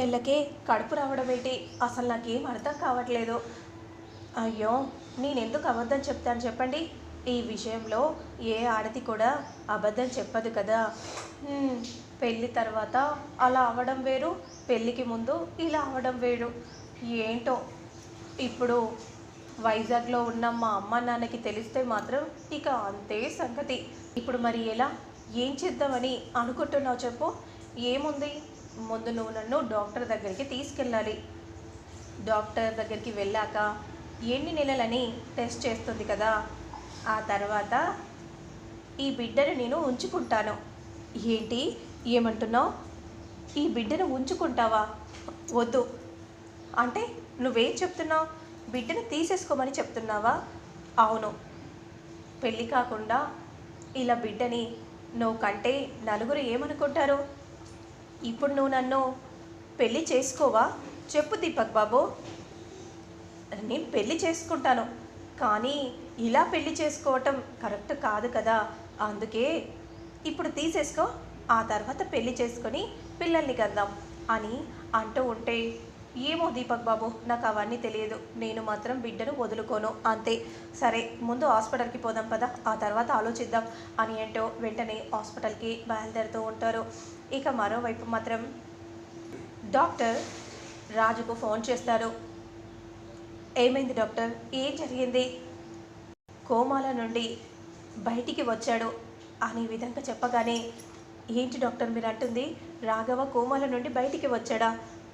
నెలలకే కడుపు రావడం ఏంటి? అసలు నాకేం అర్థం కావట్లేదు. అయ్యో నేనెందుకు అబద్ధం చెప్తాను చెప్పండి? ఈ విషయంలో ఏ ఆడది కూడా అబద్ధం చెప్పదు కదా. పెళ్ళి తర్వాత అలా అవడం వేరు పెళ్ళికి ముందు ఇలా అవడం వేరు. ఏంటో? ఇప్పుడు వైజాగ్లో ఉన్న మా అమ్మ నాన్నకి తెలిస్తే మాత్రం ఇక అంతే సంగతి. ఇప్పుడు మరి ఎలా? ఏం చేద్దామని అనుకుంటున్నావు చెప్పు. ఏముంది? ముందు నువ్వు నన్ను డాక్టర్ దగ్గరికి తీసుకెళ్ళాలి. డాక్టర్ దగ్గరికి వెళ్ళాక ఎన్ని నెలలని టెస్ట్ చేస్తుంది కదా ఆ తర్వాత ఈ బిడ్డను నేను ఉంచుకుంటాను. ఏంటి? ఏమంటున్నావు? ఈ బిడ్డను ఉంచుకుంటావా? వద్దు. అంటే నువ్వేం చెప్తున్నావు? బిడ్డను తీసేసుకోమని చెప్తున్నావా? అవును. పెళ్ళి కాకుండా ఇలా బిడ్డని నువ్వు కంటే నలుగురు ఏమనుకుంటారు? ఇప్పుడు నువ్వు నన్ను పెళ్ళి చేసుకోవా? చెప్పు దీపక్ బాబు. నేను పెళ్ళి చేసుకుంటాను కానీ ఇలా పెళ్ళి చేసుకోవటం కరెక్ట్ కాదు కదా. అందుకే ఇప్పుడు తీసేసుకో ఆ తర్వాత పెళ్ళి చేసుకొని పిల్లల్ని కందాం అని అంటూ ఉంటే ఏమో దీపక్ బాబు నాకు అవన్నీ తెలియదు. నేను మాత్రం బిడ్డను వదులుకోను అంతే. సరే ముందు హాస్పిటల్కి పోదాం పదా ఆ తర్వాత ఆలోచిద్దాం అని అంటూ వెంటనే హాస్పిటల్కి బయలుదేరుతూ ఉంటారు. ఇక మరోవైపు మాత్రం డాక్టర్ రాజుకు ఫోన్ చేస్తారు. ఏమైంది డాక్టర్? ఏం జరిగింది? కోమాల నుండి బయటికి వచ్చాడు అనే విధంగా చెప్పగానే ఏంటి డాక్టర్ మీరు అంటుంది రాఘవ కోమాల నుండి బయటికి వచ్చాడా?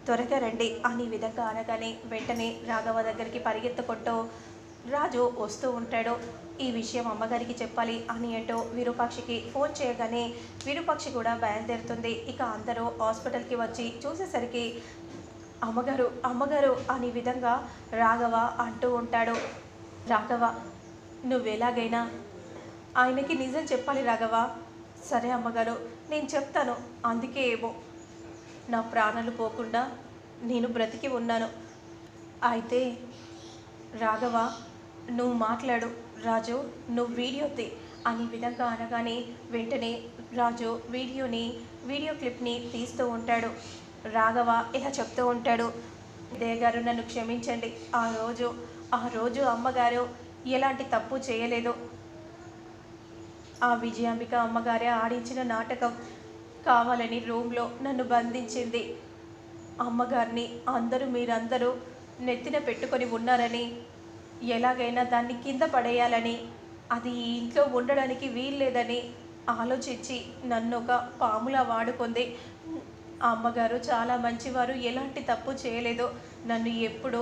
త్వరగా రండి అనే విధంగా అనగానే వెంటనే రాఘవ దగ్గరికి పరిగెత్తుకుంటూ రాజు వస్తూ ఉంటాడు. ఈ విషయం అమ్మగారికి చెప్పాలి అని అంటూ విరూపాక్షికి ఫోన్ చేయగానే విరూపాక్షి కూడా బయలుదేరుతుంది. ఇక అందరూ హాస్పిటల్కి వచ్చి చూసేసరికి అమ్మగారు అమ్మగారు అనే విధంగా రాఘవ అంటూ ఉంటాడు. రాఘవ నువ్వెలాగైనా ఆయనకి నిజం చెప్పాలి రాఘవ. సరే అమ్మగారు నేను చెప్తాను. అందుకే ఏమో నా ప్రాణాలు పోకుండా నేను బ్రతికి ఉన్నాను. అయితే రాఘవ నువ్వు మాట్లాడు రాజు. నువ్వు వీడియో తీ అనే విధంగా అనగానే వెంటనే రాజు వీడియోని వీడియో క్లిప్ని తీస్తూ ఉంటాడు. రాఘవ ఇలా చెప్తూ ఉంటాడు దేవ్ గారు నన్ను క్షమించండి. ఆ రోజు ఆ రోజు అమ్మగారు ఎలాంటి తప్పు చేయలేదు. ఆ విజయాంబిక అమ్మగారే ఆడించిన నాటకం కావాలని రూమ్లో నన్ను బంధించింది. అమ్మగారిని అందరూ మీరందరూ నెత్తిన పెట్టుకొని ఉన్నారని ఎలాగైనా దాన్ని కింద పడేయాలని అది ఇంట్లో ఉండడానికి వీల్లేదని ఆలోచించి నన్ను ఒక పాములా వాడుకుంది. అమ్మగారు చాలా మంచివారు ఎలాంటి తప్పు చేయలేదు నన్ను ఎప్పుడూ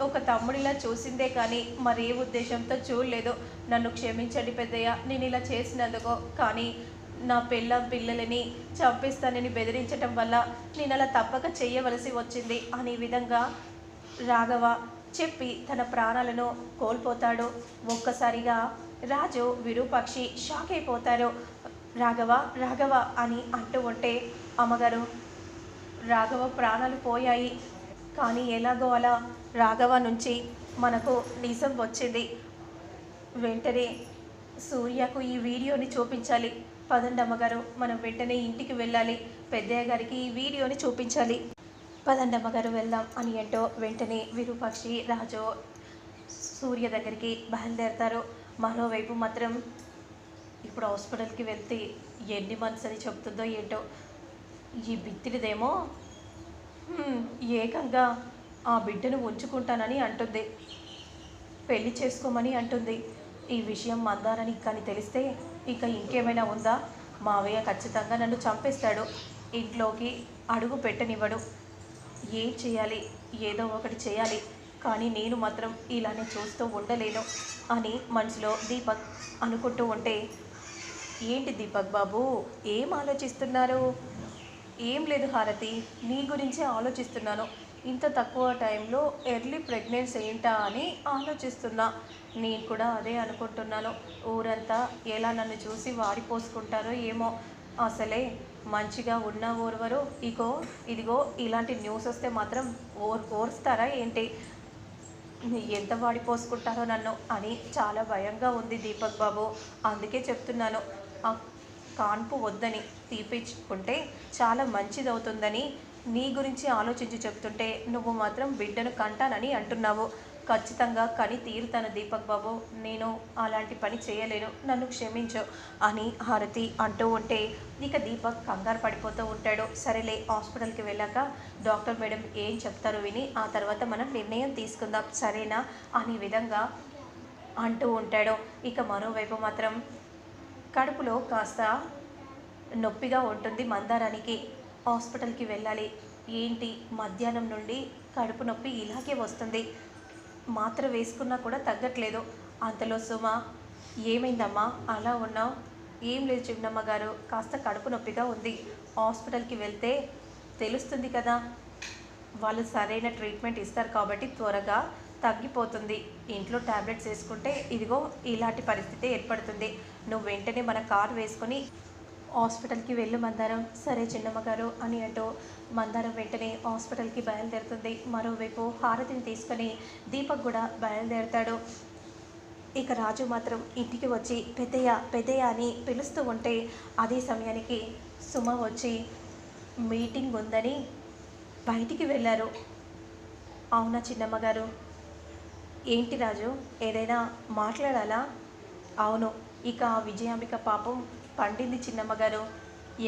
ఒక తమ్ముడిలా చూసిందే కానీ మరే ఉద్దేశంతో చూడలేదు. నన్ను క్షమించండి పెద్దయ్య నేను ఇలా చేసినందుకో కానీ నా పిల్ల పిల్లలని చంపేస్తానని బెదిరించటం వల్ల నేను అలా తప్పక చేయవలసి వచ్చింది. అనే విధంగా రాఘవ చెప్పి తన ప్రాణాలను కోల్పోతాడు. ఒక్కసారిగా రాజు విరూపాక్షి షాక్ అయిపోతారు. రాఘవ రాఘవ అని అంటూ ఉంటే అమ్మగారు రాఘవ ప్రాణాలు పోయాయి. కానీ ఎలాగో అలా రాఘవ నుంచి మనకు నిజం వచ్చింది. వెంటనే సూర్యకు ఈ వీడియోని చూపించాలి. పదండి అమ్మగారు మనం వెంటనే ఇంటికి వెళ్ళాలి. పెద్దయ్య గారికి ఈ వీడియోని చూపించాలి. పదండి అమ్మగారు వెళ్దాం అని అంటూ వెంటనే విరూపాక్షి రాజు సూర్య దగ్గరికి బయలుదేరతారు. మరోవైపు మాత్రం ఇప్పుడు హాస్పిటల్కి వెళ్తే ఎన్ని మంత్స్ అని చెప్తుందో ఏంటో. ఈ బిత్తిడిదేమో ఏకంగా ఆ బిడ్డను ఉంచుకుంటానని అంటుంది. పెళ్ళి చేసుకోమని అంటుంది. ఈ విషయం మందారని కానీ తెలిస్తే ఇక ఇంకేమైనా ఉందా? మావయ్య ఖచ్చితంగా నన్ను చంపేస్తాడు. ఇంట్లోకి అడుగు పెట్టనివ్వడు. ఏం చేయాలి? ఏదో ఒకటి చేయాలి. కానీ నేను మాత్రం ఇలానే చూస్తూ ఉండలేను అని మనసులో దీపక్ అనుకుంటూ ఉంటే ఏంటి దీపక్ బాబు? ఏం ఆలోచిస్తున్నారు? ఏం లేదు హారతి. నీ గురించే ఆలోచిస్తున్నాను. ఇంత తక్కువ టైంలో ఎర్లీ ప్రెగ్నెన్సీ ఏంటా అని ఆలోచిస్తున్నా. నేను కూడా అదే అనుకుంటున్నాను. ఊరంతా ఎలా నన్ను చూసి వారిపోసుకుంటారో ఏమో. అసలే మంచిగా ఉన్న ఓర్వరు? ఇగో ఇదిగో ఇలాంటి న్యూస్ వస్తే మాత్రం ఓర్ ఓర్స్తారా ఏంటి? ఎంత వాడిపోసుకుంటారో నన్ను అని చాలా భయంగా ఉంది దీపక్ బాబు. అందుకే చెప్తున్నాను ఆ కాన్పు వద్దని తీపించుకుంటే చాలా మంచిదవుతుందని నీ గురించి ఆలోచించి చెప్తుంటే నువ్వు మాత్రం బిడ్డను కంటానని అంటున్నావు. ఖచ్చితంగా కని తీరుతాను దీపక్ బాబు. నేను అలాంటి పని చేయలేను. నన్ను క్షమించు అని హారతి అంటూ ఉంటే ఇక దీపక్ కంగారు పడిపోతూ ఉంటాడు. సరేలే హాస్పిటల్కి వెళ్ళాక డాక్టర్ మేడం ఏం చెప్తారో విని ఆ తర్వాత మనం నిర్ణయం తీసుకుందాం. సరేనా? అనే విధంగా అంటూ ఉంటాడు. ఇక మరోవైపు మాత్రం కడుపులో కాస్త నొప్పిగా ఉంటుంది మందారానికి. హాస్పిటల్కి వెళ్ళాలి. ఏంటి? మధ్యాహ్నం నుండి కడుపు నొప్పి ఇలాగే వస్తుంది. మాత్ర వేసుకున్నా కూడా తగ్గట్లేదు. అంతలో సుమ ఏమైందమ్మా? అలా ఉన్నావు? ఏం లేదు చిన్నమ్మ గారు. కాస్త కడుపు నొప్పిగా ఉంది. హాస్పిటల్కి వెళ్తే తెలుస్తుంది కదా! వాళ్ళు సరైన ట్రీట్మెంట్ ఇస్తారు కాబట్టి త్వరగా తగ్గిపోతుంది. ఇంట్లో ట్యాబ్లెట్స్ వేసుకుంటే ఇదిగో ఇలాంటి పరిస్థితి ఏర్పడుతుంది. నువ్వు వెంటనే మన కార్ వేసుకొని హాస్పిటల్కి వెళ్ళు మందారం. సరే చిన్నమ్మ గారు అని అంటూ మందారం వెంటనే హాస్పిటల్కి బయలుదేరుతుంది. మరోవైపు హారతిని తీసుకొని దీపక్ కూడా బయలుదేరుతాడు. ఇక రాజు మాత్రం ఇంటికి వచ్చి పెద్దయ్య పెద్దయ్య అని పిలుస్తూ ఉంటే అదే సమయానికి సుమ వచ్చి మీటింగ్ ఉందని బయటికి వెళ్ళారు. అవునా చిన్నమ్మ గారు ఏంటి రాజు? ఏదైనా మాట్లాడాలా? అవును ఇక విజయాంబిక పాపం పండింది చిన్నమ్మగారు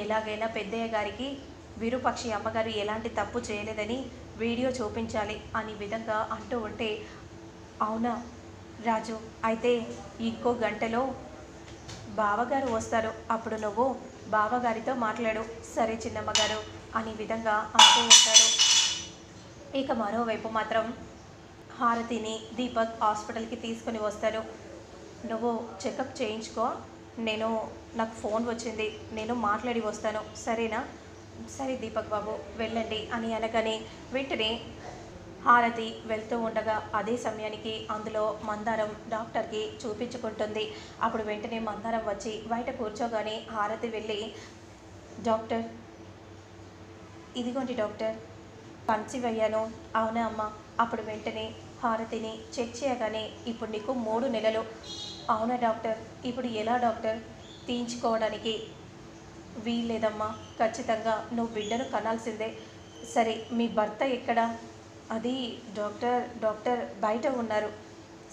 ఎలాగైనా పెద్దయ్య గారికి విరూపక్షి అమ్మగారు ఎలాంటి తప్పు చేయలేదని వీడియో చూపించాలి అని విధంగా అంటూ ఉంటే అవునా రాజు? అయితే ఇంకో గంటలో బావగారు వస్తారు. అప్పుడు నువ్వు బావగారితో మాట్లాడు. సరే చిన్నమ్మగారు అనే విధంగా అంటూ ఉంటాడు. ఇక మరోవైపు మాత్రం హారతిని దీపక్ హాస్పిటల్కి తీసుకొని వస్తారు. నువ్వు చెకప్ చేయించుకో. నేను నాకు ఫోన్ వచ్చింది. నేను మాట్లాడి వస్తాను. సరేనా? సరే దీపక్ బాబు వెళ్ళండి అని అనగానే వెంటనే హారతి వెళ్తూ ఉండగా అదే సమయానికి అందులో మందారం డాక్టర్కి చూపించుకుంటుంది. అప్పుడు వెంటనే మందారం వచ్చి బయట కూర్చోగానే హారతి వెళ్ళి డాక్టర్ ఇదిగోండి డాక్టర్ కన్సీవ్ అయ్యాను. అవునా అమ్మ? అప్పుడు వెంటనే హారతిని చెక్ చేయగానే ఇప్పుడు నీకు మూడు నెలలు. అవునా డాక్టర్? ఇప్పుడు ఎలా డాక్టర్? తీయించుకోవడానికి వీల్లేదమ్మా. ఖచ్చితంగా నువ్వు బిడ్డను కనాల్సిందే. సరే మీ భర్త ఎక్కడ? అది డాక్టర్ డాక్టర్ బయట ఉన్నారు.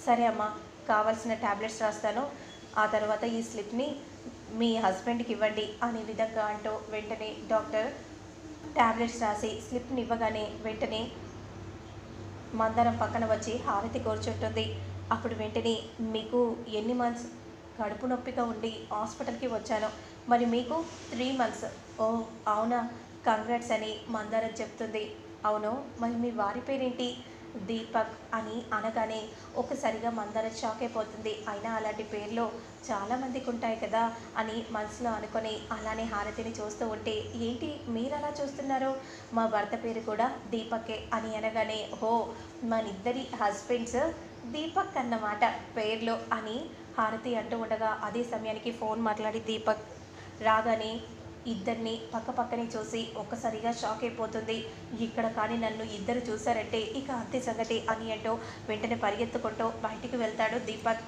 సరే అమ్మా కావాల్సిన ట్యాబ్లెట్స్ రాస్తాను. ఆ తర్వాత ఈ స్లిప్ని మీ హస్బెండ్కి ఇవ్వండి అనే విధంగా అంటూ వెంటనే డాక్టర్ ట్యాబ్లెట్స్ రాసి స్లిప్ని ఇవ్వగానే వెంటనే మందరం పక్కన వచ్చి హారతి కూర్చుంటుంది. అప్పుడు వెంటనే మీకు ఎన్ని మంత్స్ కడుపు నొప్పిగా ఉండి హాస్పిటల్కి వచ్చాను మరి మీకు త్రీ మంత్స్ ఓ అవునా? కంగ్రాట్స్ అని మందారం చెప్తుంది. అవును మరి మీ వారి పేరేంటి? దీపక్ అని అనగానే ఒకసారిగా మందారం షాక్ అయిపోతుంది. అయినా అలాంటి పేర్లు చాలామందికి ఉంటాయి కదా అని మనసులో అనుకొని అలానే హారతిని చూస్తూ ఉంటే ఏంటి మీరు అలా చూస్తున్నారు? మా భర్త పేరు కూడా దీపకే అని అనగానే ఓ మనిద్దరి హస్బెండ్స్ దీపక్ అన్నమాట పేర్లో అని హారతి అంటూ ఉండగా అదే సమయానికి ఫోన్ మాట్లాడి దీపక్ రాగానే ఇద్దరిని పక్క పక్కనే చూసి ఒక్కసారిగా షాక్ అయిపోతుంది. ఇక్కడ కానీ నన్ను ఇద్దరు చూశారంటే ఇక అంతే సంగతి అని అంటూ వెంటనే పరిగెత్తుకుంటూ బయటికి వెళ్తాడు దీపక్.